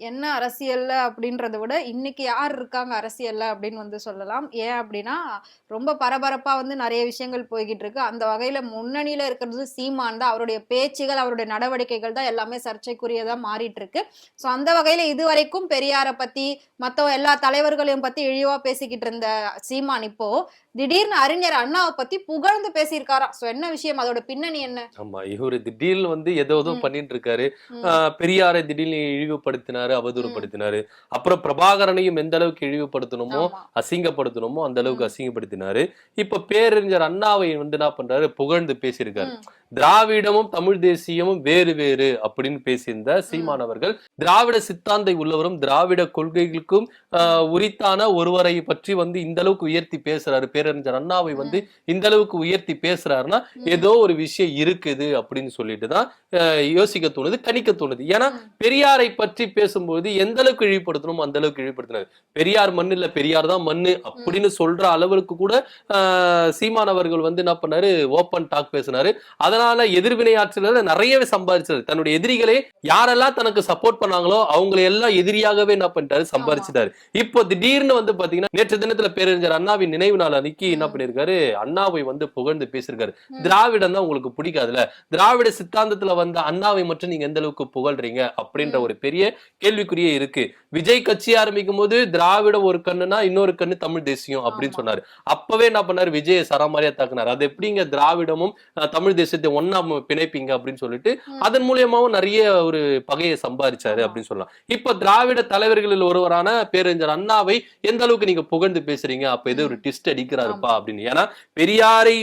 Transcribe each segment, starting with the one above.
என்ன அரசியல்ல அப்படின்றத விட இன்னைக்கு யார் இருக்காங்க அரசியல்ல அப்படின்னு வந்து சொல்லலாம். ஏன் அப்படின்னா ரொம்ப பரபரப்பா வந்து நிறைய விஷயங்கள் போய்கிட்டு இருக்கு. அந்த வகையில முன்னணியில இருக்கிறது சீமான் தான். அவருடைய பேச்சுகள் அவருடைய நடவடிக்கைகள் தான் எல்லாமே சர்ச்சைக்குரியதா மாறிட்டு இருக்கு. ஸோ அந்த வகையில இதுவரைக்கும் பெரியாரை பத்தி மத்த எல்லா தலைவர்களையும் பத்தி இழிவா பேசிக்கிட்டு இருந்த சீமான் இப்போ திடீர்னு அறிஞர் அண்ணாவை பத்தி புகழ்ந்து பேசியிருக்காராம் ஸோ என்ன விஷயம்? அதோட பின்னணி என்ன? ஆமா இவரு திடீர்னு வந்து ஏதோ ஏதோ. பண்ணிட்டு இருக்காரு. பெரியாரை திடீர்னு இழிவுபடுத்தினாரு. அவதூறுபடுத்தினாரு அப்புறம் பிரபாகரனையும் எந்த அளவுக்கு இழிவுபடுத்தணுமோ. அசிங்கப்படுத்தணுமோ அந்த அளவுக்கு. அசிங்கப்படுத்தினாரு இப்ப பேரறிஞர் அண்ணாவை வந்து என்ன பண்றாரு புகழ்ந்து பேசியிருக்காரு. திராவிடமும் தமிழ் தேசியமும் வேறு வேறு அப்படின்னு பேசியிருந்த சீமானவர்கள் திராவிட சித்தாந்தை உள்ளவரும் திராவிட கொள்கைகளுக்கும் உரித்தான ஒருவரை பற்றி வந்து இந்த அளவுக்கு உயர்த்தி பேசுறாரு பேரறிஞர் அண்ணாவை வந்து இந்த அளவுக்கு உயர்த்தி பேசுறாருன்னா. ஏதோ ஒரு விஷயம் இருக்குது அப்படின்னு சொல்லிட்டு தான் யோசிக்க தோணுது கணிக்க தோணுது ஏன்னா. பெரியாரை பற்றி பேசும்போது எந்த அளவுக்கு இழிவுபடுத்தணுமோ அந்த அளவுக்கு இழிவுபடுத்தினார். பெரியார் மண்ணு இல்ல பெரியார் தான் மண்ணு அப்படின்னு சொல்ற அளவுக்கு கூட சீமான் அவர்கள் வந்து என்ன பண்ணாரு? ஓப்பன் டாக் பேசினாரு. அதனால எதிர்வினை ஆற்றல நிறையவே சம்பாதிச்சாரு. தன்னுடைய எதிரிகளை யாரெல்லாம் தனக்கு சப்போர்ட் பண்ணாங்களோ அவங்களை எல்லாம் எதிரியாகவே என்ன பண்ணிட்டாரு? சம்பாதிச்சிட்டாரு. இப்போ திடீர்னு வந்து பாத்தீங்கன்னா நேற்று தினத்துல பேரறிஞர் அண்ணாவின் நினைவு நாள் அன்னைக்கு என்ன. பண்ணிருக்காரு? அண்ணாவை வந்து புகழ்ந்து பேசியிருக்காரு ம். திராவிடம் தான் உங்களுக்கு பிடிக்காதுல திராவிட சித்தாந்தத்துல வந்த அண்ணாவை மட்டும் நீங்க எந்த அளவுக்கு புகழ்றீங்க? அப்படின்ற. ஒரு பெரிய கேள்விக்குறியே இருக்கு. விஜய் கட்சி ஆரம்பிக்கும் போது திராவிடம் ஒரு கண்ணுனா இன்னொரு கண்ணு தமிழ் தேசியம் அப்படின்னு. சொன்னாரு. அப்பவே என்ன பண்ணாரு? விஜய சராமாரியா தாக்குனாரு. அது எப்படிங்க திராவிடமும் தமிழ் தேசியத்தை ஒன்னா பிணைப்பீங்க அப்படின்னு சொல்லிட்டு. அதன் மூலியமாவும் நிறைய ஒரு பகையை சம்பாதிச்சாரு. அப்படின்னு சொல்லலாம். இப்ப திராவிட தலைவர்களில் ஒருவரான பேரறிஞர் அண்ணாவை எந்த அளவுக்கு நீங்க புகழ்ந்து பேசுறீங்க? அப்ப ஏதோ ஒரு டிஸ்ட் அடிக்கிறாருப்பா அப்படின்னு. ஏன்னா பெரியாரை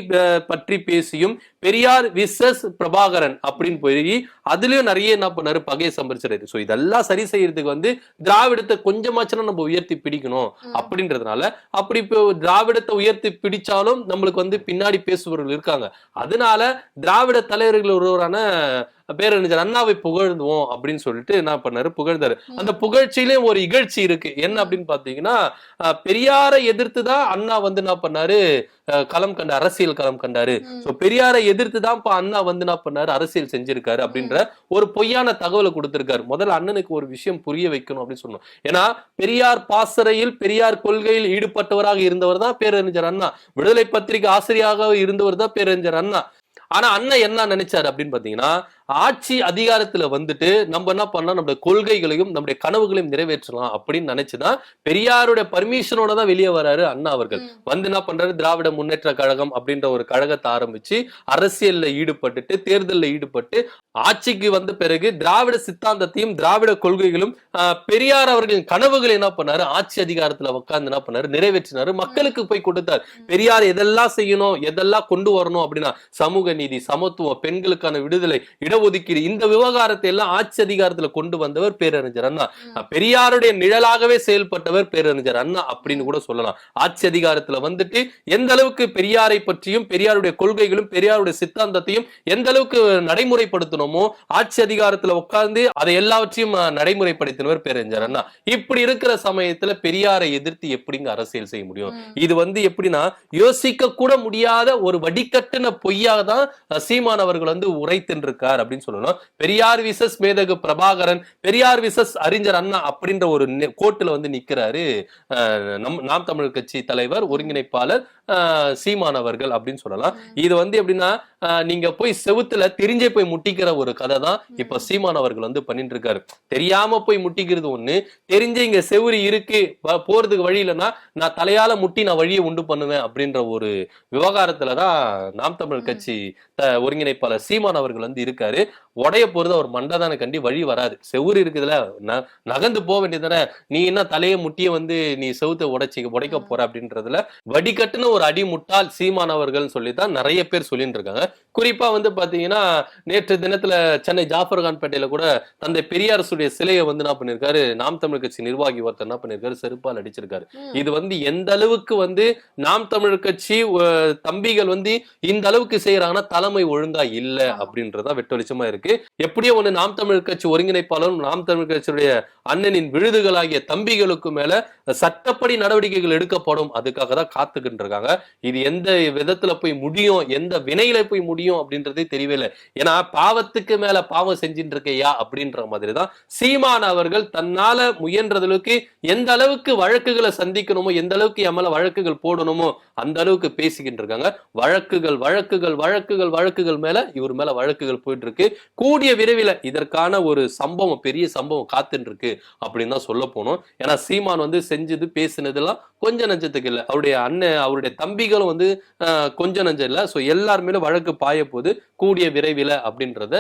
பற்றி பேசியும் பெரியார் விசஸ் பிரபாகரன் அப்படின்னு போய் அதுலயும் நிறைய என்ன பண்ணாரு? பகையை சம்பாதிச்சாரு சோ இதெல்லாம் சரி செய்யறதுக்கு வந்து திராவிடத்தை கொஞ்சமாச்சும் நம்ம உயர்த்தி பிடிக்கணும். அப்படின்றதுனால அப்படி இப்போ திராவிடத்தை உயர்த்தி பிடிச்சாலும் நம்மளுக்கு வந்து பின்னாடி பேசுபவர்கள் இருக்காங்க. அதனால திராவிட தலைவர்கள் ஒருவரான பேரறிஞர் அண்ணாவை புகழ்ந்துவோம் அப்படின்னு சொல்லிட்டு என்ன பண்ணாரு? புகழ்ந்தாரு. அந்த புகழ்ச்சியிலயும் ஒரு இகழ்ச்சி இருக்கு. என்ன அப்படின்னு பாத்தீங்கன்னா பெரியாரை எதிர்த்து தான் அண்ணா வந்து என்ன பண்ணாரு? அஹ், களம் கண்ட அரசியல் களம் கண்டாரு. சோ பெரியாரை எதிர்த்து தான் இப்ப அண்ணா வந்து என்ன பண்ணாரு? அரசியல் செஞ்சிருக்காரு அப்படின்ற ஒரு பொய்யான தகவலை கொடுத்திருக்காரு. முதல்ல அண்ணனுக்கு ஒரு விஷயம் புரிய வைக்கணும் அப்படின்னு சொன்னோம் ஏன்னா பெரியார் பாசறையில் பெரியார் கொள்கையில் ஈடுபட்டவராக இருந்தவர் தான் பேரறிஞர் அண்ணா. விடுதலை பத்திரிகை ஆசிரியராக இருந்தவர் தான் பேரறிஞர் அண்ணா. ஆனா அண்ணன் என்ன நினைச்சாரு அப்படின்னு பாத்தீங்கன்னா ஆட்சி அதிகாரத்துல வந்துட்டு நம்ம என்ன பண்ணலாம்? நம்மளுடைய கொள்கைகளையும் நம்முடைய கனவுகளையும் நிறைவேற்றலாம் அப்படின்னு நினைச்சுதான் பெரியாருடைய பர்மிஷனோட தான் வெளியே வராரு அண்ணா அவர்கள். வந்து என்ன பண்றாரு? திராவிட முன்னேற்ற கழகம் அப்படின்ற ஒரு கழகத்தை ஆரம்பிச்சு அரசியல்ல ஈடுபட்டுட்டு தேர்தல்ல ஈடுபட்டு ஆட்சிக்கு வந்த பிறகு திராவிட சித்தாந்தத்தையும் திராவிட கொள்கைகளும் பெரியார் அவர்களின் கனவுகளை என்ன பண்ணாரு? ஆட்சி அதிகாரத்துல உட்கார்ந்து என்ன பண்ணாரு? நிறைவேற்றினாரு. மக்களுக்கு போய் கொடுத்தாரு. பெரியார் எதெல்லாம் செய்யணும்? எதெல்லாம் கொண்டு வரணும் அப்படின்னா சமூக நீதி சமத்துவம் பெண்களுக்கான விடுதலை இடஒதுக்கீடு. இந்த விவகாரத்தை எல்லாம் ஆட்சி அதிகாரத்துல கொண்டு வந்தவர் பேரறிஞர் அண்ணா. பெரியாருடைய நிழலாகவே செயல்பட்டவர் பேரறிஞர் அண்ணா அப்படின்னு கூட சொல்லலாம். ஆட்சி அதிகாரத்துல வந்துட்டு எந்த அளவுக்கு பெரியாரை பற்றியும் பெரியாருடைய கொள்கைகளும் பெரியாருடைய சித்தாந்தத்தையும் எந்த அளவுக்கு நடைமுறைப்படுத்தணுமோ ஆட்சி அதிகாரத்துல உட்கார்ந்து அதை எல்லாவற்றையும் நடைமுறைப்படுத்தினவர் பேரறிஞர் அண்ணா. இப்படி இருக்கிற சமயத்துல பெரியாரை எதிர்த்து எப்படிங்க அரசியல் செய்ய முடியும். இது வந்து எப்படின்னா யோசிக்க கூட முடியாத ஒரு வடிகட்டின பொய்யாக தான் சீமான் அவர்கள் வந்து உரைத்தின்றிருக்கார் அப்படின்னு சொல்லணும். பெரியார் விசஸ் மேதகு பிரபாகரன் பெரியார் விசஸ் அறிஞர் அண்ணா அப்படின்ற ஒரு கோட்டுல வந்து நிக்கிறாரு. அஹ், நம் நாம் தமிழர் கட்சி தலைவர் ஒருங்கிணைப்பாளர் அஹ், சீமான் அவர்கள் அப்படின்னு சொல்லலாம். இது வந்து எப்படின்னா நீங்க போய் செவுத்துல தெரிஞ்சே போய் முட்டிக்கிற ஒரு கதை தான் இப்ப சீமான் அவர்கள் வந்து பண்ணிட்டு இருக்காரு தெரியாம போய் முட்டிக்கிறது ஒண்ணு தெரிஞ்சு இங்க செவுரி இருக்கு போறதுக்கு வழி இல்லைன்னா நான் தலையால முட்டி நான் வழியை உண்டு பண்ணுவேன் அப்படின்ற ஒரு விவகாரத்துலதான் நாம் தமிழர் ம். கட்சி ஒருங்கிணைப்பாளர் சீமான் அவர்கள் வந்து இருக்காரு. உடைய போறது அவர் மண்டதான கண்டி வழி வராது செவுரு இருக்குதுல நகர்ந்து போக வேண்டியதானே நீ என்ன தலைய முட்டிய வந்து நீ செவுத்த உடைச்சி உடைக்க. போற அப்படின்றதுல வடிகட்டுன ஒரு அடி முட்டாள் சீமான் அவர்கள் சொல்லித்தான் நிறைய பேர் சொல்லிட்டு இருக்காங்க குறிப்பா வந்து பாத்தீங்கன்னா நேற்று தினத்துல சென்னை ஜாஃபர் கான் பேட்டையில கூட தந்தை பெரியாரசுடைய சிலையை வந்து என்ன பண்ணிருக்காரு நாம் தமிழ் கட்சி நிர்வாகி ஒருத்தர் என்ன பண்ணிருக்காரு செருப்பால் அடிச்சிருக்காரு. இது வந்து எந்த அளவுக்கு வந்து நாம் தமிழ் கட்சி தம்பிகள் வந்து இந்த அளவுக்கு செய்யறாங்கன்னா தலைமை ஒழுங்கா இல்ல ஆமா. அப்படின்றத வெட்டொழிச்சு இருக்கு. எப்படியோ ஒண்ணு நாம் தமிழ் கட்சி ஒருங்கிணைப்பாளரும் நாம் தமிழ் கட்சியுடைய அண்ணனின் விழுதுகளாகிய தம்பிகளுக்கு மேல சட்டப்படி நடவடிக்கைகள் எடுக்கப்படும். அதுக்காக தான் காத்துக்கிட்டு இருக்காங்க. இது எந்த விதத்துல போய் முடியும் எந்த வினையில போய் முடியும் அப்படின்றதே தெரியவே இல்லை. ஏன்னா பாவத்துக்கு மேல பாவம் செஞ்சுட்டு இருக்கையா அப்படின்ற மாதிரி தான் சீமான் அவர்கள் தன்னால முயன்றதளவுக்கு எந்த அளவுக்கு வழக்குகளை சந்திக்கணுமோ எந்த அளவுக்கு என் மேல வழக்குகள் போடணுமோ அந்த அளவுக்கு பேசிக்கிட்டு இருக்காங்க. வழக்குகள் வழக்குகள் வழக்குகள் வழக்குகள் மேல இவர் மேல வழக்குகள் போயிட்டு இருக்கு. கூடிய விரைவில் இதற்கான ஒரு சம்பவம் பெரிய சம்பவம் காத்துட்டு இருக்கு அப்படின்னு தான் சொல்ல போனோம். ஏன்னா சீமான் வந்து செஞ்சது பேசினதெல்லாம் கொஞ்ச நஞ்சத்துக்கு இல்லை. அவருடைய அண்ணன் அவருடைய தம்பிகளும் வந்து ஆஹ், கொஞ்ச நஞ்சம் இல்லை. ஸோ எல்லாருமே வழக்கு பாய போது கூடிய விரைவில் அப்படின்றத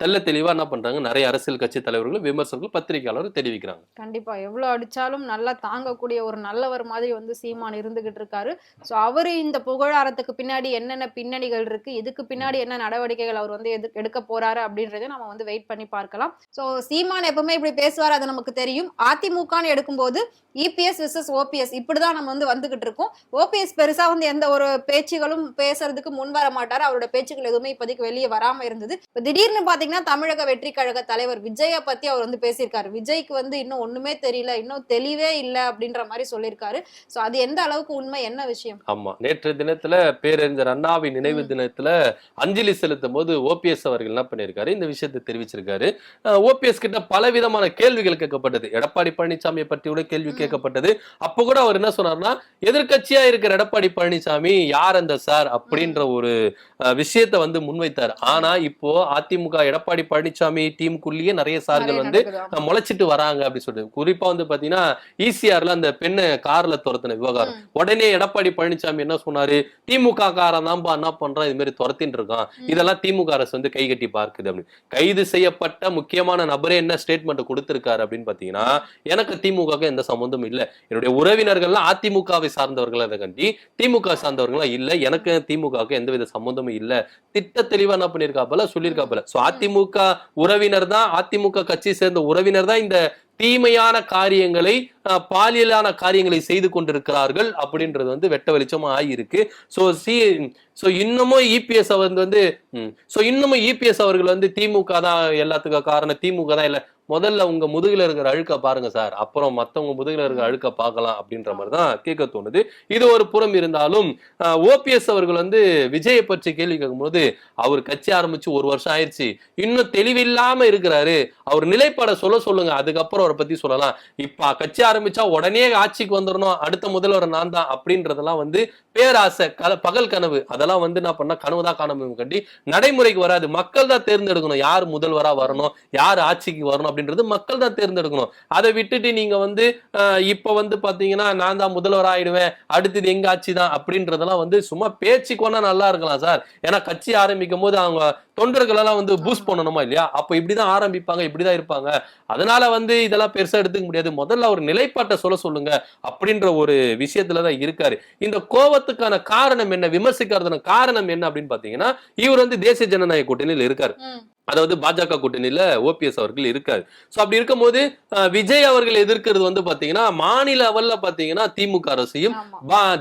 தெல்ல தெளிவா என்ன பண்றாங்க? நிறைய அரசியல் கட்சி தலைவர்களும் விமர்சகர்கள் பத்திரிகையாளர் தெரிவிக்கிறாங்க. கண்டிப்பா. எவ்வளவு அடிச்சாலும் நல்லா தாங்கக்கூடிய ஒரு நல்லவர் மாதிரி வந்து சீமான் இருந்துகிட்டு இருக்காரு. சோ அவரு இந்த புகழாரத்துக்கு பின்னாடி என்னென்ன பின்னணிகள் இருக்கு? இதுக்கு பின்னாடி என்ன நடவடிக்கைகள் அவர் வந்து எது எடுக்க போறாரு அப்படின்றத நம்ம வந்து வெயிட் பண்ணி பார்க்கலாம். சோ சீமான் எப்பவுமே இப்படி பேசுவார் அது நமக்கு தெரியும். அதிமுகன்னு எடுக்கும்போது இபிஎஸ் விசஸ் ஓபிஎஸ் இப்படிதான் நம்ம வந்து வந்துகிட்டு இருக்கோம். ஓபிஎஸ் பெருசா வந்து எந்த ஒரு பேச்சுகளும் பேசுறதுக்கு முன் வர மாட்டாரு. அவரோட பேச்சுகள் எதுவுமே இப்போதைக்கு வெளியே வராம இருந்தது. திடீர்னு பாத்தீங்கன்னா தமிழக வெற்றி கழக தலைவர் விஜய பத்தி அவர் வந்து பேசியிருக்காரு. விஜய்க்கு வந்து இன்னும் ஒண்ணுமே தெரியல இன்னும் தெளிவே இல்ல அப்படின்ற மாதிரி சொல்லியிருக்காரு. சோ அது எந்த அளவுக்கு உண்மை என்ன விஷயம்? ஆமா. நேற்று தினத்துல பேரறிஞர் அண்ணாவின் நினைவு. தினத்துல அஞ்சலி செலுத்தும் போது ஓபிஎஸ் அவர்கள் என்ன பண்ணியிருக்காரு? இந்த விஷயத்தை தெரிவிச்சிருக்காரு. ஓபிஎஸ் கிட்ட பல விதமான கேள்விகள் கேட்கப்பட்டது. எடப்பாடி பழனிசாமியை பற்றி கூட கேள்வி. கேட்கப்பட்டது. அப்ப கூட அவர் என்ன சொன்னார்னா எதிர்க்கட்சியா இருக்கிற எடப்பாடி பழனிசாமி யார் அந்த சார்? அப்படின்ற ஒரு விஷயத்தை வந்து முன்வைத்தார். ஆனா இப்போ அதிமுக எடப்பாடி பழனிசாமி டீமுக்குள்ளேயே நிறைய சார்கள் வந்து முளைச்சிட்டு வராங்க அப்படின்னு சொல்லிட்டு. குறிப்பா வந்து பாத்தீங்கன்னா ஈசிஆர்ல அந்த பெண்ணை கார்ல துரத்தின விவகாரம். உடனே எடப்பாடி பழனிசாமி என்ன சொன்னாரு? திமுக காரன் தான்பா என்ன பண்றான்? இது மாதிரி துரத்தின்னு இருக்கான். இதெல்லாம் திமுக அரசு வந்து கை கட்டி பார்க்குது அப்படின்னு. கைது செய்யப்பட்ட முக்கியமான நபரே என்ன ஸ்டேட்மெண்ட் கொடுத்திருக்காரு அப்படின்னு பாத்தீங்கன்னா எனக்கு திமுக எந்த சம்பந்தமும் இல்ல. என்னுடைய உறவினர்கள்லாம் அதிமுகவை சார்ந்தவர்கள் கண்டி திமுக சார்ந்தவர்களா இல்ல. எனக்கு திமுகவுக்கு எந்தவித சம்பந்தமும் இல்ல. திட்ட தெளிவா என்ன பண்ணிருக்காப்பல சொல்லியிருக்காப்பல. சோ அதிமுக உறவினர் தான் அதிமுக கட்சி சேர்ந்த உறவினர் தான் இந்த தீமையான காரியங்களை பாலியலான காரியங்களை செய்து கொண்டிருக்கிறார்கள் அப்படின்றது வந்து வெட்ட வெளிச்சமா ஆகியிருக்கு. சோ சி சோ இன்னமும் இபிஎஸ் அவர் வந்து சோ இன்னமும் இபிஎஸ் அவர்கள் வந்து திமுக தான் எல்லாத்துக்கும் காரணம் திமுக தான் இல்லை முதல்ல உங்க முதுகுல இருக்கிற அழுக்க பாருங்க சார். அப்புறம் மத்தவங்க முதுகுல இருக்கிற அழுக்க பார்க்கலாம் அப்படின்ற மாதிரி தான் கேட்க தோணுது. இது ஒரு புறம் இருந்தாலும் ஓபிஎஸ் அவர்கள் வந்து விஜயை பற்றி கேள்வி கேட்கும்போது அவர் கட்சி ஆரம்பிச்சு ஒரு வருஷம் ஆயிடுச்சு. இன்னும் தெளிவில்லாம இருக்கிறாரு. அவர் நிலைப்பாட சொல்ல சொல்லுங்க. அதுக்கப்புறம் அவரை பத்தி சொல்லலாம். இப்ப கட்சி ஆரம்பிச்சா உடனே ஆட்சிக்கு வந்துடணும் அடுத்த முதல்வர் நான் தான் அப்படின்றதெல்லாம் வந்து பேராசை கல பகல் கனவு. அதெல்லாம் வந்து என்ன பண்ணா கனவுதான் காண கண்டி நடைமுறைக்கு வராது. மக்கள் தான் தேர்ந்தெடுக்கணும். யார் முதல்வரா வரணும்? யார் ஆட்சிக்கு வரணும்? அப்படின்றது மக்கள் தான் தேர்ந்தெடுக்கணும். அதை விட்டுட்டு நீங்க வந்து இப்ப வந்து பாத்தீங்கன்னா நான் தான் முதல்வர் ஆயிடுவேன் அடுத்தது எங்க ஆட்சி தான் அப்படின்றதெல்லாம் வந்து சும்மா பேச்சுக்கு வேணா நல்லா இருக்கலாம் சார். ஏன்னா கட்சி ஆரம்பிக்கும் போது அவங்க தொண்டர்கள் எல்லாம் வந்து பூஸ்ட் பண்ணணுமா இல்லையா? அப்ப இப்படிதான் ஆரம்பிப்பாங்க இப்படிதான் இருப்பாங்க. அதனால வந்து இதெல்லாம் பெருசா எடுத்துக்க முடியாது. முதல்ல ஒரு நிலைப்பாட்டை சொல்ல சொல்லுங்க அப்படின்ற ஒரு விஷயத்துலதான் இருக்காரு. இந்த கோவத்துக்கான காரணம் என்ன விமர்சிக்கிறதுன காரணம் என்ன அப்படின்னு பாத்தீங்கன்னா இவர் வந்து தேசிய ஜனநாயக கூட்டணியில் இருக்காரு. அதாவது பாஜக கூட்டணியில ஓபிஎஸ் அவர்கள் இருக்காரு. சோ அப்படி இருக்கும்போது விஜய் அவர்கள் எதிர்க்கிறது வந்து பாத்தீங்கன்னா மாநில லெவல்ல பாத்தீங்கன்னா திமுக அரசையும்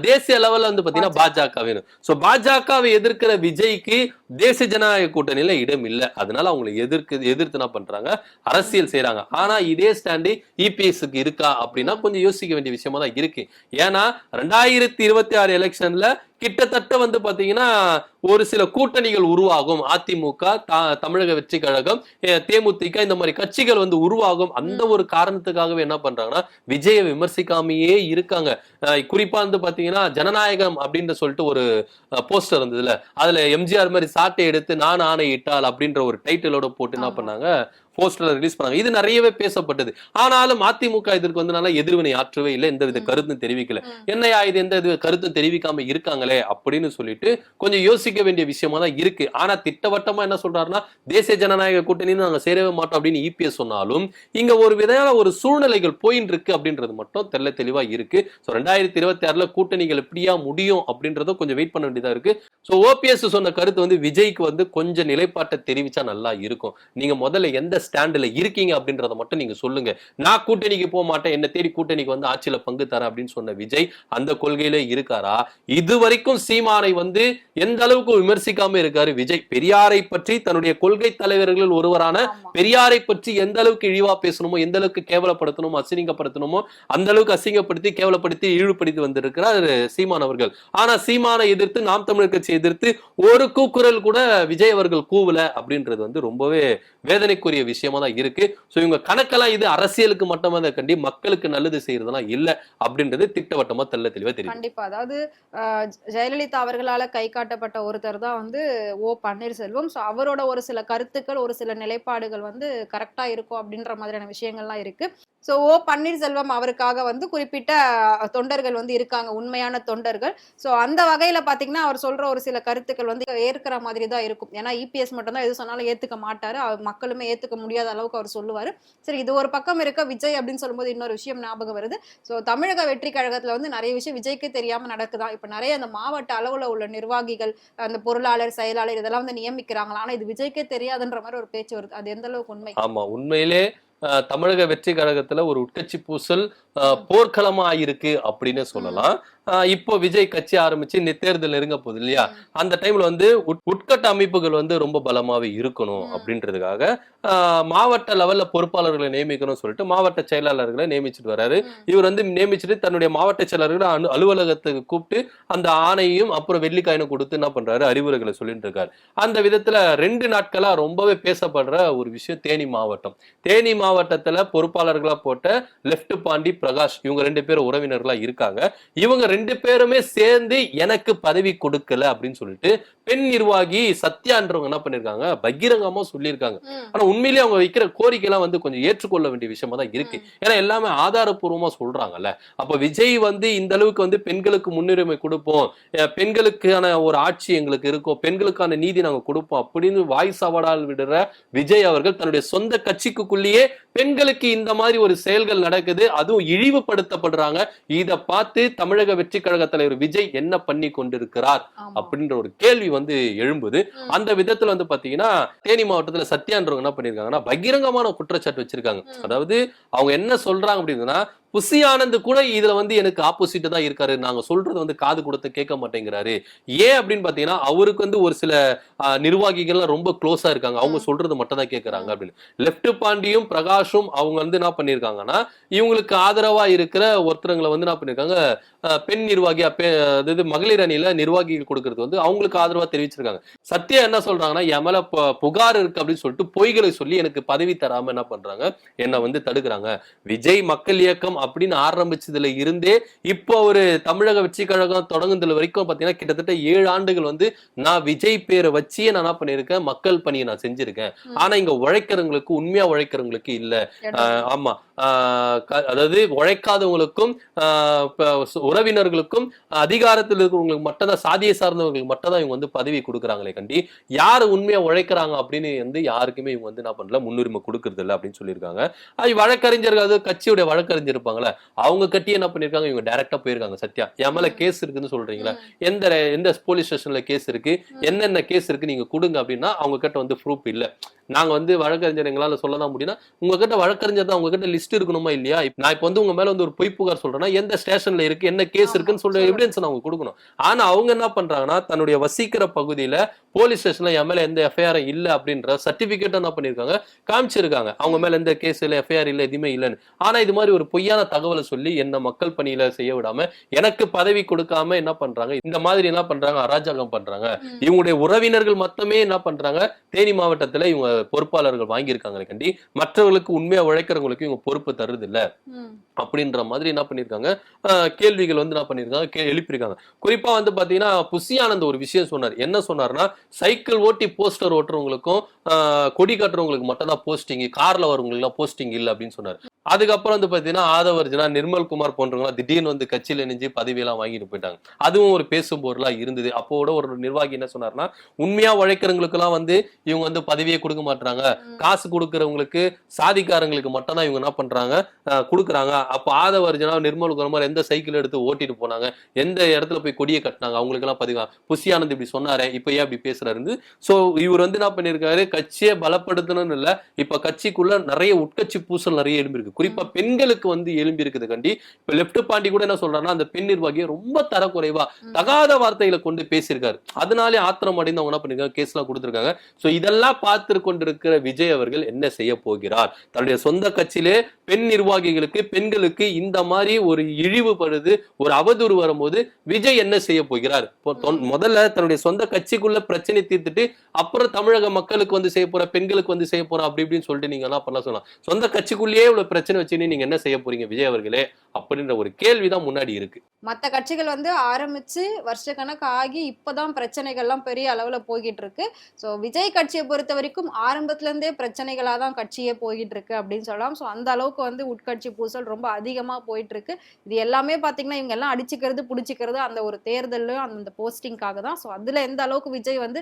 தேசிய லெவல்ல வந்து பாத்தீங்கன்னா பாஜக. வேணும் சோ பாஜகவை எதிர்க்கிற விஜய்க்கு தேசிய ஜனநாயக கூட்டணியில இடம் இல்ல. அதனால அவங்களை எதிர்க்கு எதிர்த்து என்ன பண்றாங்க? அரசியல் செய்றாங்க. ஆனா இதே ஸ்டாண்டு இபிஎஸ்க்கு இருக்கா அப்படின்னா கொஞ்சம் யோசிக்க வேண்டிய விஷயமா தான் இருக்கு. ஏன்னா ரெண்டாயிரத்தி இருபத்தி ஆறு எலெக்ஷன்ல கிட்டத்தட்ட வந்து பாத்தீங்கன்னா ஒரு சில கூட்டணிகள் உருவாகும். அதிமுக தமிழக வெற்றி கழகம் தேமுதிக இந்த மாதிரி கட்சிகள் வந்து உருவாகும். அந்த ஒரு காரணத்துக்காகவே என்ன பண்றாங்கன்னா விஜயை விமர்சிக்காமையே இருக்காங்க. குறிப்பா வந்து பாத்தீங்கன்னா ஜனநாயகம் அப்படின்னு சொல்லிட்டு ஒரு போஸ்டர் இருந்ததுல. அதுல எம்ஜிஆர் மாதிரி சாட்டை எடுத்து நான் ஆணையிட்டால் அப்படின்ற ஒரு டைட்டிலோட போட்டு என்ன. பண்ணாங்க போஸ்டர்ல ரிலீஸ் பண்ணாங்க. இது நிறையவே பேசப்பட்டது. ஆனாலும் அதிமுக இதற்கு வந்து நல்லா எதிர்வினை ஆற்றவே இல்லை. எந்தவித ம். கருத்தும் தெரிவிக்கல. என்னையா இது? எந்த இது கருத்தும் தெரிவிக்காம இருக்காங்களே அப்படின்னு சொல்லிட்டு கொஞ்சம் யோசிக்க வேண்டிய விஷயமா தான் இருக்கு. ஆனா திட்டவட்டமா என்ன சொல்றாருன்னா தேசிய ஜனநாயக கூட்டணின்னு நாங்க சேரவே மாட்டோம் அப்படின்னு இபிஎஸ் சொன்னாலும் இங்க ஒரு விதமான ஒரு சூழ்நிலைகள் போயின்னு இருக்கு அப்படின்றது மட்டும் தெல்ல தெளிவா இருக்கு. ஸோ ரெண்டாயிரத்தி இருபத்தி ஆறுல கூட்டணிகள் எப்படியா முடியும் அப்படின்றத கொஞ்சம் வெயிட் பண்ண வேண்டியதா இருக்கு. ஸோ ஓபிஎஸ் சொன்ன கருத்து வந்து விஜய்க்கு வந்து கொஞ்சம் நிலைப்பாட்டை தெரிவிச்சா நல்லா இருக்கும். நீங்க முதல்ல எந்த ஸ்டாண்டுல இருக்கீங்க அப்படின்றத மட்டும் நீங்க சொல்லுங்க. நான் கூட்டணிக்கு போக மாட்டேன். என்ன தேடி கூட்டணிக்கு வந்து ஆட்சியில பங்கு தரேன் அப்படின்னு சொன்ன விஜய் அந்த கொள்கையில இருக்காரா? இது வரைக்கும் சீமானை வந்து எந்த அளவுக்கு விமர்சிக்காம இருக்காரு? விஜய் பெரியாரை பற்றி தன்னுடைய கொள்கை தலைவர்கள் ஒருவரான. பெரியாரை பற்றி எந்த அளவுக்கு இழிவா பேசணுமோ எந்த அளவுக்கு கேவலப்படுத்தணுமோ அசிங்கப்படுத்தணுமோ அந்த அளவுக்கு அசிங்கப்படுத்தி கேவலப்படுத்தி இழிவுபடுத்தி வந்திருக்கிறார் சீமான் அவர்கள். ஆனா சீமானை எதிர்த்து நாம் தமிழர் கட்சி எதிர்த்து ஒரு கூக்குரல் கூட விஜய் அவர்கள் கூவல அப்படின்றது வந்து ரொம்பவே வேதனைக்குரிய விஷயமா தான் இருக்கு. சோ இவங்க கணக்கெல்லாம் இது அரசியலுக்கு மட்டுமே தான் கண்டி மக்களுக்கு நல்லது செய்யறதெல்லாம் இல்ல அப்படின்றது திட்டவட்டமா தெல்ல தெளிவா தெரியும் கண்டிப்பா. அதாவது ஜெயலலிதா அவர்களால கை காட்டப்பட்ட ஒருத்தர் தான் வந்து ஓ பன்னீர்செல்வம். ஸோ அவரோட ஒரு சில கருத்துக்கள் ஒரு சில நிலைப்பாடுகள் வந்து கரெக்டா இருக்கும் அப்படின்ற மாதிரியான விஷயங்கள்லாம் இருக்கு. ஸோ ஓ பன்னீர்செல்வம் அவருக்காக வந்து குறிப்பிட்ட தொண்டர்கள் வந்து இருக்காங்க உண்மையான தொண்டர்கள். ஸோ அந்த வகையில பாத்தீங்கன்னா அவர் சொல்ற ஒரு சில கருத்துக்கள் வந்து ஏற்கிற மாதிரி தான் இருக்கும். ஏன்னா இபிஎஸ் மட்டும்தான் எது சொன்னாலும் ஏத்துக்க மாட்டார். அவர் மக்களுமே ஏத்துக்க முடியாத அளவுக்கு அவர் சொல்லுவாரு. சரி இது ஒரு பக்கம் இருக்க விஜய் அப்படின்னு சொல்லும்போது இன்னொரு விஷயம் ஞாபகம் வருது. ஸோ தமிழக வெற்றி கழகத்தில் வந்து நிறைய விஷயம் விஜய்க்கு தெரியாம நடக்குதா? இப்ப நிறைய அந்த மாவட்ட அளவுல உள்ள நிர்வாகிகள் அந்த பொருளாளர் செயலாளர் இதெல்லாம் வந்து நியமிக்கிறாங்களா? ஆனா இது விஜய்க்கே தெரியாதுன்ற மாதிரி ஒரு பேச்சு வருது. அது எந்த அளவுக்கு உண்மை? ஆமாம் உண்மையிலே தமிழக வெற்றி கழகத்துல ஒரு உட்கட்சி பூசல் போர்க்களமா இருக்கு அப்படின்னு சொல்லலாம். இப்போ விஜய் கட்சி ஆரம்பிச்சு இந்த தேர்தல் நெருங்க போகுது இல்லையா? அந்த டைம்ல வந்து உட்- உட்கட்ட அமைப்புகள் வந்து ரொம்ப பலமாவே இருக்கணும். அப்படின்றதுக்காக மாவட்ட லெவல்ல பொறுப்பாளர்களை நியமிக்கணும்னு சொல்லிட்டு மாவட்ட செயலாளர்களை நியமிச்சிட்டு வராரு. ம். இவர் வந்து நியமிச்சுட்டு தன்னுடைய மாவட்ட செயலாளர்களை அனு அலுவலகத்துக்கு கூப்பிட்டு அந்த ஆணையும் அப்புறம் வெள்ளிக்காயினும் கொடுத்து என்ன பண்றாரு? அறிவுரைகளை சொல்லிட்டு இருக்காரு. அந்த விதத்துல ரெண்டு நாட்களா ரொம்பவே பேசப்படுற ஒரு விஷயம் தேனி மாவட்டம். தேனி மாவட்டத்துல பொறுப்பாளர்களா போட்ட லெப்ட் பாண்டி பிரகாஷ் இவங்க ரெண்டு பேரும் உறவினர்களா இருக்காங்க. இவங்க ரெண்டு பேருமே சேர்ந்து எனக்கு பதவி கொடுக்கல அப்படின்னு சொல்லிட்டு பெண் நிர்வாகி சத்யான்றவங்க என்ன பண்ணிருக்காங்க? பகிரங்கமா சொல்லியிருக்காங்க. ஆனா உண்மையிலேயே அவங்க வைக்கிற கோரிக்கை எல்லாம் வந்து கொஞ்சம் ஏற்றுக்கொள்ள வேண்டிய விஷயமா தான் இருக்கு. ஏன்னா எல்லாமே ஆதாரப்பூர்வமா சொல்றாங்கல்ல. அப்ப விஜய் வந்து இந்த அளவுக்கு வந்து பெண்களுக்கு முன்னுரிமை கொடுப்போம். பெண்களுக்கான ஒரு ஆட்சி எங்களுக்கு இருக்கும். பெண்களுக்கான நீதி நாங்க கொடுப்போம் அப்படின்னு வாய் சவடால் விடுற விஜய் அவர்கள் தன்னுடைய சொந்த கட்சிக்குள்ளேயே பெண்களுக்கு இந்த மாதிரி ஒரு செயல்கள் நடக்குது. அதுவும் இழிவுபடுத்தப்படுறாங்க. இத பார்த்து தமிழக வெற்றி கழக தலைவர் விஜய் என்ன பண்ணி கொண்டிருக்கிறார். அப்படின்ற ஒரு கேள்வி வந்து எழும்புது. அந்த விதத்துல வந்து பாத்தீங்கன்னா தேனி மாவட்டத்துல சத்யான்றவங்க என்ன பண்ணிருக்காங்கன்னா பகிரங்கமான குற்றச்சாட்டு வச்சிருக்காங்க. அதாவது அவங்க என்ன சொல்றாங்க அப்படின்னா புசி ஆனந்த் கூட இதுல வந்து எனக்கு ஆப்போசிட் தான் இருக்காரு. நாங்க சொல்றது வந்து காது கொடுத்து கேட்க மாட்டேங்கிறாரு. ஏன் அப்படின்னு பாத்தீங்கன்னா அவருக்கு வந்து ஒரு சில நிர்வாகிகள்லாம் ரொம்ப க்ளோஸா இருக்காங்க. அவங்க. சொல்றது மட்டும் தான் கேட்கறாங்க அப்படின்னு. லெப்ட் பாண்டியும் பிரகாஷும் அவங்க வந்து என்ன பண்ணிருக்காங்கன்னா இவங்களுக்கு ஆதரவா இருக்கிற ஒருத்தருங்களை வந்து என்ன பண்ணிருக்காங்க பெண் நிர்வாகி பெ- அதாவது மகளிர் அணியில நிர்வாகிகள் கொடுக்கறது வந்து அவங்களுக்கு ஆதரவா தெரிவிச்சிருக்காங்க. சத்யா என்ன சொல்றாங்கன்னா என் மேல புகார் இருக்கு அப்படின்னு சொல்லிட்டு பொய்களை சொல்லி எனக்கு பதவி தராம என்ன பண்றாங்க என்ன வந்து தடுக்கிறாங்க. விஜய் மக்கள் இயக்கம் அப்படின்னு ஆரம்பிச்சதுல இருந்தே இப்போ ஒரு தமிழக வெற்றி கழகம் தொடங்குனதுல வரைக்கும் பாத்தீங்கன்னா கிட்டத்தட்ட ஏழு ஆண்டுகள் வந்து நான் விஜய் பேரை வச்சே நான் என்ன பண்ணிருக்கேன் மக்கள் பணியை நான் செஞ்சிருக்கேன். ஆனா இங்க உழைக்கிறவங்களுக்கு உண்மையா உழைக்கிறவங்களுக்கு இல்ல. ஆமா. அதாவது உழைக்காதவங்களுக்கும் உறவினர்களுக்கும் அதிகாரத்தில் இருக்கிறவங்களுக்கு மட்டும் தான் சாதியை சார்ந்தவங்களுக்கு மட்டும் தான் இவங்க வந்து பதவி கொடுக்குறாங்களே கண்டி யாரு உண்மையா உழைக்கிறாங்க அப்படின்னு வந்து யாருக்குமே இவங்க வந்து என்ன பண்ணல முன்னுரிமை கொடுக்கறது இல்லை அப்படின்னு சொல்லியிருக்காங்க அது வழக்கறிஞர்கள் அது கட்சியுடைய வழக்கறிஞர் இருப்பாங்களே அவங்க கட்டி என்ன பண்ணிருக்காங்க இவங்க டைரக்டா போயிருக்காங்க சத்யா என் மேல. கேஸ் இருக்குன்னு சொல்றீங்களா ம். எந்த எந்த போலீஸ் ஸ்டேஷன்ல கேஸ் இருக்கு ம். என்னென்ன கேஸ் இருக்கு நீங்க கொடுங்க அப்படின்னா அவங்க கிட்ட வந்து ப்ரூஃப் இல்ல நாங்க வந்து வழக்கறிஞர் எங்களால சொல்ல தான் முடியும்னா உங்ககிட்ட வழக்கறிஞர் தான் உங்ககிட்ட லிஸ்ட் இருக்கணுமா இல்லையா இப்ப நான் இப்ப வந்து உங்க மேல வந்து ஒரு பொய் புகார் சொல்றேன்னா எந்த ஸ்டேஷன்ல இருக்கு என்ன கேஸ் இருக்குன்னு சொல்லணும். எவிடன்ஸ் அவங்க கொடுக்கணும் ஆனா அவங்க என்ன பண்றாங்கன்னா தன்னுடைய வசிக்கிற பகுதியில போலீஸ் ஸ்டேஷன்ல என் மேல எந்த எஃப்ஐஆர் இல்ல அப்படின்ற சர்டிபிகேட் என்ன பண்ணிருக்காங்க காமிச்சிருக்காங்க அவங்க மேல எந்த கேஸ் இல்ல எஃப்ஐஆர் இல்ல எதுவுமே இல்லைன்னு ஆனா இது மாதிரி ஒரு பொய்யான தகவலை சொல்லி என்ன மக்கள் பணியில செய்ய விடாம எனக்கு பதவி கொடுக்காம என்ன பண்றாங்க இந்த மாதிரி என்ன பண்றாங்க அராஜகம் பண்றாங்க. இவங்களுடைய உறவினர்கள் மட்டுமே என்ன பண்றாங்க தேனி மாவட்டத்துல இவங்க பொறுப்பாளர்கள் வாங்கியிருக்காங்க கண்டி மற்றவர்களுக்கு உண்மையா உழைக்கிறவங்களுக்கு இவங்க பொறுப்பு தருது இல்ல. அப்படின்ற மாதிரி என்ன பண்ணிருக்காங்க கேள்விகள் வந்து என்ன பண்ணிருக்காங்க எழுப்பியிருக்காங்க. குறிப்பா வந்து பாத்தீங்கன்னா புசி ஆனந்த் ஒரு விஷயம் சொன்னார். என்ன சொன்னார்னா சைக்கிள் ஓட்டி போஸ்டர் ஓட்டுறவங்களுக்கும் கொடி காட்டுறவங்களுக்கு மட்டும் தான் போஸ்டிங் கார்ல வரவங்களுக்கு போஸ்டிங் இல்ல அப்படின்னு சொன்னார். அதுக்கப்புறம் வந்து பாத்தீங்கன்னா ஆதவர்ஜனா நிர்மல் குமார் போன்றவங்க திடீர்னு வந்து கட்சியில இணைஞ்சு பதவியெல்லாம் வாங்கிட்டு போயிட்டாங்க. அதுவும் ஒரு பேசும் பொருளா இருந்தது. அப்போ கூட ஒரு நிர்வாகி என்ன சொன்னார்னா உண்மையா உழைக்கிறவங்களுக்கு எல்லாம் வந்து இவங்க வந்து பதவியே கொடுக்க மாட்டாங்க ம். காசு கொடுக்கறவங்களுக்கு சாதிக்காரங்களுக்கு மட்டும் தான் இவங்க என்ன பண்றாங்க? கொடுக்குறாங்க. அப்ப ஆதவர்ஜனா நிர்மல் குமார் எந்த சைக்கிள் எடுத்து ஓட்டிட்டு போனாங்க? எந்த இடத்துல போய் கொடியை கட்டினாங்க? அவங்களுக்கு எல்லாம் பதிவா? புஷி ஆனந்த் இப்படி சொன்னாரே. இப்ப ஏன் இப்படி பேசுறாரு சோ இவர் வந்து என்ன பண்ணிருக்காரு? கட்சியை பலப்படுத்தணும்னு இல்ல. இப்ப கட்சிக்குள்ள நிறைய உட்கட்சி பூசல் நிறைய எழும்பி இருக்கு குறிப்பா பெண்களுக்கு வந்து எழும்பி இருக்குது கண்டி. இப்ப லெப்ட் பாண்டி கூட என்ன சொல்றாருன்னா அந்த பெண் நிர்வாகியை ரொம்ப தரக்குறைவா. தகாத வார்த்தைகளை கொண்டு பேசியிருக்காரு. அதனாலே ஆத்திரம் அடைந்து அவங்க என்ன பண்ணிருக்காங்க? கேஸ் எல்லாம் கொடுத்திருக்காங்க. சோ இதெல்லாம் பார்த்து கொண்டிருக்கிற விஜய் அவர்கள் என்ன செய்ய போகிறார்? தன்னுடைய சொந்த கட்சியிலே பெண் நிர்வாகிகளுக்கு பெண்களுக்கு இந்த மாதிரி ஒரு இழிவுபடுது ஒரு அவதூறு வரும்போது விஜய் என்ன செய்ய போகிறார்? முதல்ல தன்னுடைய சொந்த கட்சிக்குள்ள பிரச்சனை தீர்த்துட்டு அப்புறம் தமிழக மக்களுக்கு வந்து செய்ய போற பெண்களுக்கு வந்து செய்ய போறோம் அப்படி இப்படின்னு சொல்லிட்டு நீங்க எல்லாம் பண்ணலாம் சொல்லலாம். சொந்த கட்சிக்குள்ளேயே இவ்வளவு பிரச்சனை வச்சுன்னு நீங்க என்ன செய்ய போறீங்க விஜய் அவர்களே? அப்படின்ற ஒரு கேள்விதான் முன்னாடி இருக்கு. மற்ற கட்சிகள் வந்து ஆரம்பிச்சு வருஷக்கணக்கு ஆகி இப்பதான் பிரச்சனைகள்லாம் பெரிய அளவுல போய்கிட்டு இருக்கு ஸோ விஜய் கட்சியை பொறுத்த வரைக்கும் ஆரம்பத்துல இருந்தே பிரச்சனைகளா தான் கட்சியே போய்கிட்டு இருக்கு அப்படின்னு சொல்லலாம். ஸோ அந்த அளவுக்கு வந்து உட்கட்சி பூசல் ரொம்ப அதிகமா போயிட்டு இருக்கு இது எல்லாமே பாத்தீங்கன்னா இவங்க எல்லாம் அடிச்சுக்கிறது பிடிச்சிக்கிறது அந்த ஒரு தேர்தலும் அந்த போஸ்டிங்காக தான். ஸோ அதுல எந்த அளவுக்கு விஜய் வந்து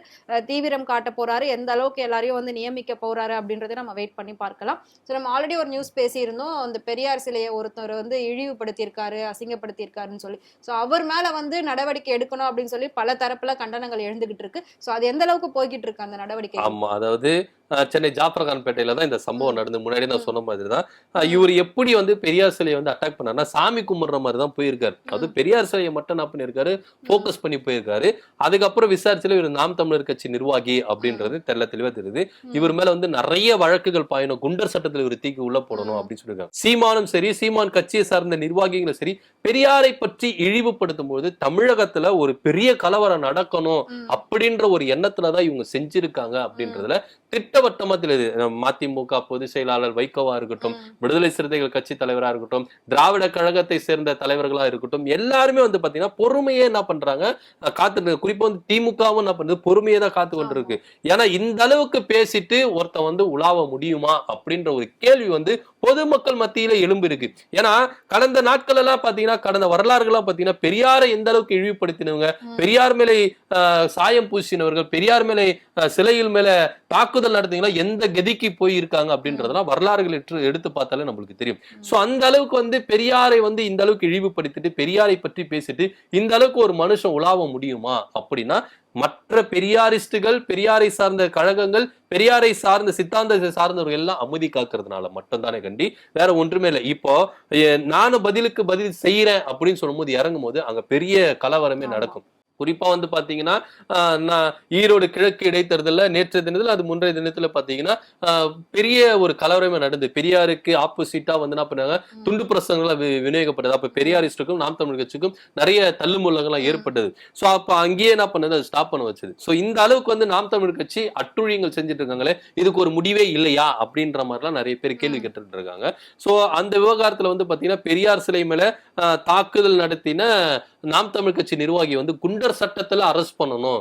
தீவிரம் காட்ட போறாரு எந்த அளவுக்கு எல்லாரையும் வந்து நியமிக்க போறாரு அப்படின்றத நம்ம வெயிட் பண்ணி பார்க்கலாம். ஸோ நம்ம ஆல்ரெடி ஒரு நியூஸ் பேசியிருந்தோம். அந்த பெரியார் சிலையை ஒருத்தர் வந்து இழிவுபடுத்தியிருக்காரு அசிங்கப்படுத்தியிருக்காருன்னு சொல்லி. ஸோ அவர் மேல வந்து நடவடிக்கை எடுக்கணும் அப்படின்னு சொல்லி பல தரப்புல கண்டனங்கள் எழுந்துகிட்டு இருக்கு. ஸோ அது எந்த அளவுக்கு போய்கிட்டு இருக்கு அந்த நடவடிக்கை ஆமா அதாவது சென்னை ஜாஃபர்கான் பேட்டையில தான் இந்த சம்பவம் நடந்து. முன்னாடி நான். சொன்ன மாதிரி தான் இவர் எப்படி வந்து பெரியார் சிலையை வந்து அட்டாக் பண்ணாருன்னா சாமி கும்பிடுற மாதிரி தான் போயிருக்காரு அது பெரியார் சிலையை மட்டும் என்ன பண்ணிருக்காரு ஃபோக்கஸ் பண்ணி போயிருக்காரு. அதுக்கப்புறம் விசாரிச்சுல இவர் நாம் தமிழர் கட்சி நிர்வாகி அப்படின்றது தெல்ல தெளிவா தெரியுது. இவர் மேல வந்து நிறைய வழக்குகள் பாயணும். குண்டர் சட்டத்துல இவர் தீக்கி உள்ள போடணும். அப்படின்னு சொல்லியிருக்காங்க. சீமானும் சரி சீமான் கட்சியை சார்ந்த நிர்வாகிகளும் சரி பெரியாரை பற்றி இழிவுபடுத்தும் போது தமிழகத்துல ஒரு பெரிய கலவரம் நடக்கணும். அப்படின்ற ஒரு எண்ணத்துலதான் இவங்க செஞ்சிருக்காங்க அப்படின்றதுல திட்டவட்டமா மதிமுக பொதுச் செயலாளர் வைகோவா இருக்கட்டும். விடுதலை சிறுத்தைகள் கட்சி தலைவரா இருக்கட்டும் திராவிட கழகத்தை சேர்ந்த தலைவர்களா இருக்கட்டும் எல்லாருமே வந்து பாத்தீங்கன்னா பொறுமையே என்ன பண்றாங்க? காத்து குறிப்பா வந்து திமுகவும் என்ன பண்ணுது பொறுமையே தான் காத்து கொண்டிருக்கு. ஏன்னா இந்த அளவுக்கு பேசிட்டு ஒருத்தன் வந்து உலாவ முடியுமா? அப்படின்ற ஒரு கேள்வி வந்து பொதுமக்கள் மத்தியில எழும்பு இருக்கு. ஏன்னா கடந்த நாட்கள் எல்லாம் பாத்தீங்கன்னா கடந்த வரலாறுகள்லாம் பாத்தீங்கன்னா பெரியாரை எந்த அளவுக்கு இழிவுபடுத்தினவங்க. பெரியார் மேலே ஆஹ், சாயம் பூசினவர்கள் பெரியார் மேலே சிலையில் மேல தாக்குதல் நடத்தீங்கன்னா எந்த கதிக்கு போய் இருக்காங்க அப்படின்றதெல்லாம் வரலாறுகள் எடுத்து எடுத்து பார்த்தாலே நம்மளுக்கு தெரியும். சோ அந்த அளவுக்கு வந்து பெரியாரை வந்து இந்த அளவுக்கு இழிவுபடுத்திட்டு பெரியாரை பற்றி பேசிட்டு இந்த அளவுக்கு ஒரு மனுஷன் உலாவ முடியுமா அப்படின்னா மற்ற பெரியாரிஸ்டுகள் பெரியாரை சார்ந்த கழகங்கள் பெரியாரை சார்ந்த சித்தாந்தத்தை சார்ந்தவர்கள் எல்லாம் அமைதி காக்கிறதுனால மட்டும்தானே கண்டி. வேற ஒன்றுமே இல்லை. இப்போ நானும் பதிலுக்கு பதில் செய்யறேன் அப்படின்னு சொல்லும்போது இறங்கும் போது அங்க பெரிய கலவரமே. நடக்கும். குறிப்பா வந்து பாத்தீங்கன்னா நான் ஈரோடு கிழக்கு இடைத்தேர்தல்ல நேற்றைய தினத்துல அது முன்றைய தினத்துல பாத்தீங்கன்னா பெரிய ஒரு கலவரமே நடந்து பெரியாருக்கு ஆப்போசிட்டா வந்து என்ன பண்ணாங்க. துண்டு பிரசங்கள்லாம் வி- விநியோகிக்கப்பட்டது அப்ப பெரியாரிஸ்டுக்கும் நாம் தமிழ் கட்சிக்கும் நிறைய தள்ளுமுள்ளங்கள்லாம். ஏற்பட்டது. சோ அப்ப அங்கேயே என்ன பண்ணது? அது ஸ்டாப் பண்ண வச்சது. சோ இந்த அளவுக்கு வந்து நாம் தமிழ் கட்சி அட்டுழியங்கள் செஞ்சுட்டு இருக்காங்களே இதுக்கு ஒரு முடிவே இல்லையா? அப்படின்ற மாதிரிலாம் நிறைய பேர் கேள்வி. கேட்டுட்டு இருக்காங்க. சோ அந்த விவகாரத்துல வந்து பாத்தீங்கன்னா பெரியார் சிலை மேல தாக்குதல் நடத்தின நாம் தமிழ் கட்சி நிர்வாகி வந்து குண்டர் சட்டத்துல அரெஸ்ட் பண்ணணும்.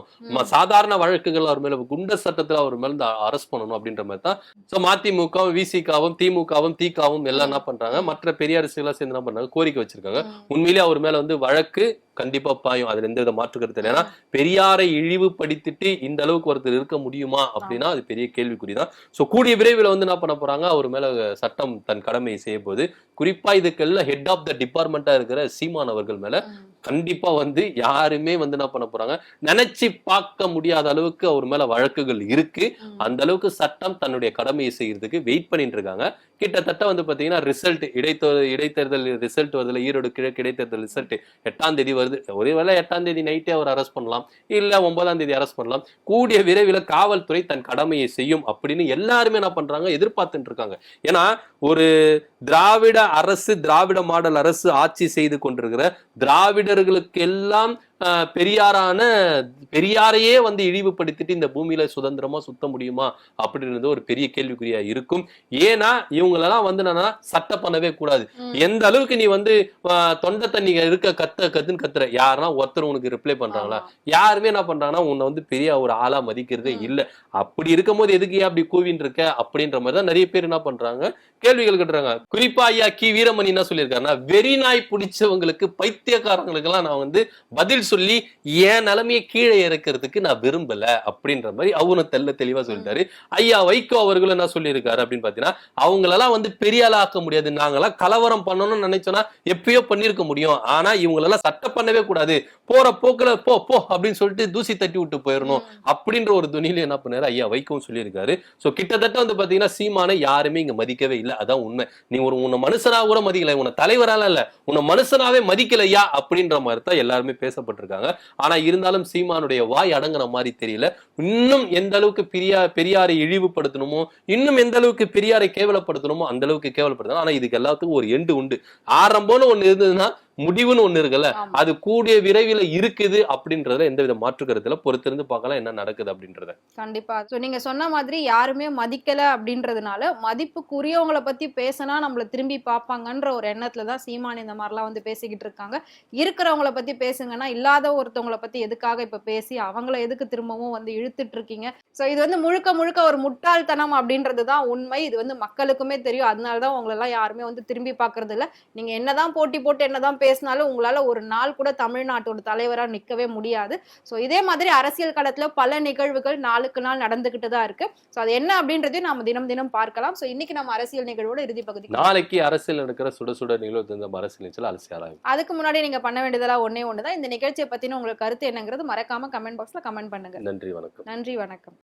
சாதாரண வழக்குகள் அவர் மேல குண்டர் சட்டத்துல அவர் மேல அரெஸ்ட் பண்ணணும் அப்படின்ற மாதிரி தான். சோ மதிமுகவும் விசிகாவும் திமுகவும் திகாவும் எல்லாம் என்ன பண்றாங்க? மற்ற பெரியாரிசுகளா சேர்ந்து என்ன பண்றாங்க? கோரிக்கை வச்சிருக்காங்க. உண்மையிலேயே அவர் மேல வந்து வழக்கு கண்டிப்பா பாயும். அதுல எந்த வித மாற்று கருத்து இல்லை. ஏன்னா பெரியாரை இழிவுபடுத்திட்டு இந்த அளவுக்கு ஒருத்தர் இருக்க முடியுமா அப்படின்னா அது பெரிய கேள்விக்குறிதான் சோ கூடிய விரைவில் வந்து என்ன பண்ண போறாங்க? அவர் மேல சட்டம் தன் கடமையை செய்ய போகுது. குறிப்பா இதுக்கெல்லாம் ஹெட் ஆஃப் த டிபார்ட்மெண்டா இருக்கிற சீமான் அவர்கள் மேல. கண்டிப்பா வந்து யாருமே வந்து என்ன பண்ண போறாங்க? நினைச்சு பார்க்க முடியாத அளவுக்கு அவர் மேல வழக்குகள் இருக்கு. அந்த அளவுக்கு சட்டம் தன்னுடைய கடமையை செய்யறதுக்கு வெயிட் பண்ணிட்டு இருக்காங்க. கிட்டத்தட்ட வந்து பாத்தீங்கன்னா ரிசல்ட் இடைத்தேர்தல் இடைத்தேர்தல் ரிசல்ட் வருதுல ஈரோடு கிழக்கு இடைத்தேர்தல் ரிசல்ட் எட்டாம் தேதி வருது. ஒருவேளை எட்டாம் தேதி நைட்டே அவர் அரெஸ்ட் பண்ணலாம். இல்ல ஒன்பதாம் தேதி அரெஸ்ட் பண்ணலாம். கூடிய விரைவில் காவல்துறை தன் கடமையை செய்யும் அப்படின்னு எல்லாருமே என்ன பண்றாங்க? எதிர்பார்த்துட்டு இருக்காங்க. ஏன்னா ஒரு திராவிட அரசு திராவிட மாடல் அரசு ஆட்சி செய்து கொண்டிருக்கிற திராவிடர்களுக்கு எல்லாம் பெரியாரான பெரியாரையே வந்து இழிவுபடுத்திட்டு இந்த பூமியில சுதந்திரமா சுத்த முடியுமா அப்படின்றது ஒரு பெரிய கேள்விக்குறியா இருக்கும். ஏன்னா இவங்களெல்லாம் வந்து என்னன்னா சட்டம் பண்ணவே கூடாது. எந்த அளவுக்கு நீ வந்து தொண்டை தண்ணி இருக்க கத்த கத்துன்னு கத்துற. யாருன்னா ஒருத்தர் உனக்கு ரிப்ளை பண்றாங்களா. யாருமே என்ன பண்றாங்கன்னா உன்னை வந்து பெரிய ஒரு ஆளா மதிக்கிறதே. இல்ல. அப்படி இருக்கும்போது எதுக்கு ஏன் அப்படி கூவின்னு இருக்க? அப்படின்ற மாதிரி தான் நிறைய பேர் என்ன பண்றாங்க? கேள்விகள் கேட்டுறாங்க. குறிப்பா ஐயா கி. வீரமணி என்ன சொல்லியிருக்காருன்னா வெறி நாய் பிடிச்சவங்களுக்கு பைத்தியக்காரங்களுக்கு எல்லாம் நான் வந்து பதில் சொல்லி என் நிலைமையை கீழே இறக்கிறதுக்கு நான் விரும்பல அப்படின்ற மாதிரி அவரும் தெல்ல தெளிவா சொல்லிட்டாரு. ஐயா வைகோ அவர்களும் என்ன சொல்லியிருக்காரு அப்படின்னு பாத்தீங்கன்னா அவங்களெல்லாம் வந்து பெரிய ஆளா ஆக்க முடியாது. நாங்கெல்லாம் கலவரம் பண்ணணும்னு நினைச்சோன்னா எப்பயோ பண்ணிருக்க முடியும். ஆனா இவங்களெல்லாம் சட்டம் பண்ணவே கூடாது. போற போக்குல போ போ அப்படின்னு சொல்லிட்டு தூசி தட்டி விட்டு போயிடணும் அப்படின்ற ஒரு துணியில என்ன பண்ணாரு? ஐயா வைக்கவும் சொல்லியிருக்காரு. சோ கிட்டத்தட்ட வந்து பாத்தீங்கன்னா சீமானை யாருமே இங்க மதிக்கவே இல்லை. அதான் உண்மை. நீ ஒரு உன்னை மனுஷனா கூட மதிக்கல. உன்னை தலைவரால இல்ல. உன்னை மனுஷனாவே மதிக்கலையா? அப்படின்ற மாதிரி தான் எல்லாருமே போட்டிருக்காங்க. ஆனா இருந்தாலும் சீமானுடைய வாய் அடங்குற மாதிரி தெரியல. இன்னும் எந்த அளவுக்கு பெரியா பெரியாரை இழிவுபடுத்தணுமோ இன்னும் எந்த அளவுக்கு பெரியாரை கேவலப்படுத்தணுமோ அந்த அளவுக்கு கேவலப்படுத்தணும். ஆனா இதுக்கு எல்லாத்துக்கும் ஒரு எண்டு உண்டு. ஆரம்பம்னு ஒண்ணு இருந்ததுன்னா முடிவுன்னு ஒண்ணு இருக்குல்ல. அது கூடிய விரைவில் இருக்குது அப்படின்றதுல எந்த வித மாற்று கருத்துல பொறுத்திருந்து பார்க்கலாம் என்ன நடக்குது அப்படின்றத. கண்டிப்பா. சோ நீங்க சொன்ன மாதிரி யாருமே மதிக்கல அப்படின்றதுனால மதிப்புக்குரியவங்களை பத்தி பேசினா நம்மள திரும்பி பார்ப்பாங்கன்ற ஒரு எண்ணத்துல தான் சீமான் இந்த மாதிரிலாம் வந்து பேசிக்கிட்டு இருக்காங்க. இருக்கிறவங்கள பத்தி பேசுங்கன்னா இல்லாத ஒருத்தவங்கள பத்தி எதுக்காக இப்ப பேசி அவங்கள எதுக்கு திரும்பவும் வந்து இழுத்துட்டு இருக்கீங்க? சோ இது வந்து முழுக்க முழுக்க ஒரு முட்டாள்தனம் அப்படின்றது தான் உண்மை. இது வந்து மக்களுக்குமே தெரியும். அதனாலதான் உங்களை எல்லாம் யாருமே வந்து திரும்பி பார்க்கிறது இல்ல. நீங்க என்னதான் போட்டி போட்டு என்னதான் பேசினாலும் உங்களால ஒரு நாள் கூட தமிழ்நாட்டோட தலைவரா நிக்கவே முடியாது. சோ இதே மாதிரி அரசியல் களத்துல பல நிகழ்வுகள் நாளுக்கு நாள் நடந்துகிட்டு தான் இருக்கு. சோ அது என்ன அப்படின்றதையும் நாம தினம் தினம் பார்க்கலாம். சோ இன்னைக்கு நம்ம அரசியல் நிகழ்வோட இறுதி பகுதி நாளைக்கு அரசியல் நடக்கிற சுட சுட நிகழ்வு தெரிஞ்ச அரசியல் நிச்சயம் அரசியல் அதுக்கு முன்னாடி நீங்க பண்ண வேண்டியதெல்லாம் ஒண்ணே ஒண்ணுதான். இந்த நிகழ்ச்சியை பத்தின உங்களுக்கு கருத்து என்னங்கிறது மறக்காம கமெண்ட் பாக்ஸ்ல கமெண்ட் பண்ணுங்க. நன்றி வணக்கம். நன்றி வணக்கம்.